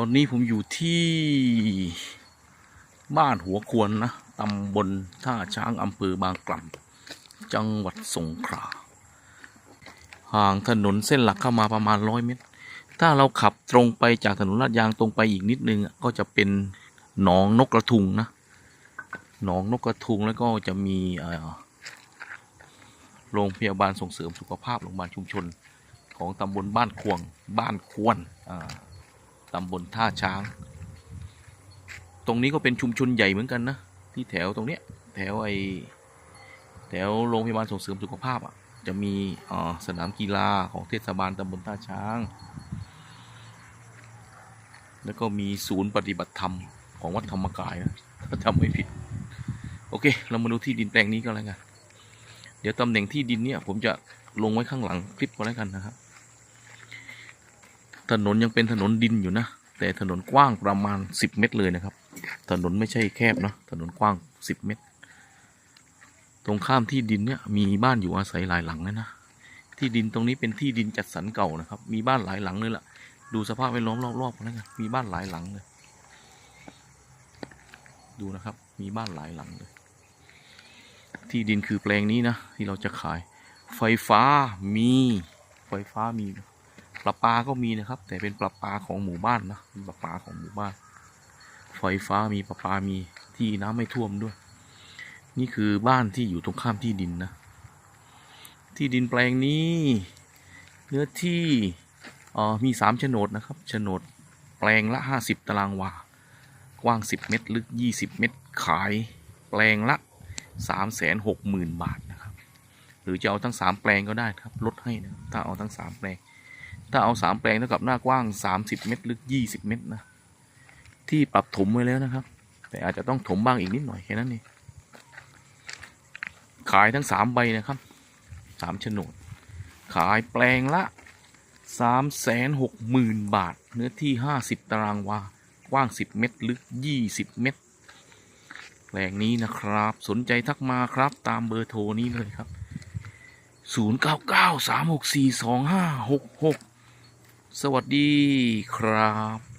ตอนนี้ผมอยู่ที่บ้านหัวควรนะตำบลท่าช้างอำเภอบางกล่ำจังหวัดสงขลาห่างถนนเส้นหลักเข้ามาประมาณร้อยเมตร ถ้าเราขับตรงไปจากถนนลาดยางตรงไปอีกนิดนึงก็จะเป็นหนองนกกระทุงนะหนองนกกระทุงแล้วก็จะมีโรงพยาบาลส่งเสริมสุขภาพโรงพยาบาลชุมชน ของตำบลบ้านควงบ้านควรอ่า ตำบลท่าช้าง ตรงนี้ก็เป็นชุมชนใหญ่เหมือนกันนะ ที่แถวตรงเนี้ยแถวไอแถวโรงพยาบาลส่งเสริมสุขภาพอะจะมีสนามกีฬาของเทศบาลตำบลท่าช้าง แล้วก็มีศูนย์ปฏิบัติธรรมของวัดธรรมกายนะถ้าจำไม่ผิด โอเค เรามาดูที่ดินแปลงนี้ก็แล้วกัน เดี๋ยวตำแหน่งที่ดินเนี่ยผมจะลงไว้ข้างหลังคลิปก็แล้วกันนะครับ ถนนยังเป็นถนนดินอยู่นะ แต่ถนนกว้างประมาณ 10 เมตรเลยนะครับ ถนนไม่ใช่แคบเนะถนนกว้าง 10 เมตร ตรงข้ามที่ดินเนี่ยมีบ้านอยู่อาศัยหลายหลังเลยนะ ที่ดินตรงนี้เป็นที่ดินจัดสรรเก่านะครับ มีบ้านหลายหลังเลยล่ะ ดูสภาพแวดล้อมรอบๆนแล้วกันมีบ้านหลายหลังเลย ดูนะครับ มีบ้านหลายหลังเลย ที่ดินคือแปลงนี้นะที่เราจะขาย ไฟฟ้ามี ไฟฟ้ามี ประปาก็มีนะครับ แต่เป็นประปาของหมู่บ้านนะเป็นประปาของหมู่บ้านไฟฟ้ามีประปามีที่น้ำไม่ท่วมด้วย นี่คือบ้านที่อยู่ตรงข้ามที่ดินนะ ที่ดินแปลงนี้ เนื้อที่อ่อมีสามโฉนดนะครับโฉนดแปลงละห้าสิบตารางวา กว้างสิบเมตร ลึกยี่สิบเมตร ขายแปลงละสามแสนหกหมื่นบาทนะครับ หรือจะเอาทั้งสามแปลงก็ได้ครับ ลดให้นะถ้าเอาทั้งสามแปลง ถ้าเอาสามแปลงเท่ากับหน้ากว้างสามสิบเมตรลึกยี่สิบเมตรนะที่ปรับถมไว้แล้วนะครับ แต่อาจจะต้องถมบ้างอีกนิดหน่อยแค่นั้นเองขายทั้งสามใบนะครับสามโฉนด ขายแปลงละสามแสนหกหมื่นบาท เนื้อที่ห้าสิบตารางวากว้างสิบเมตรลึกยี่สิบเมตรแปลงนี้นะครับ สนใจทักมาครับตามเบอร์โทรนี้เลยครับ 0 สวัสดีครับ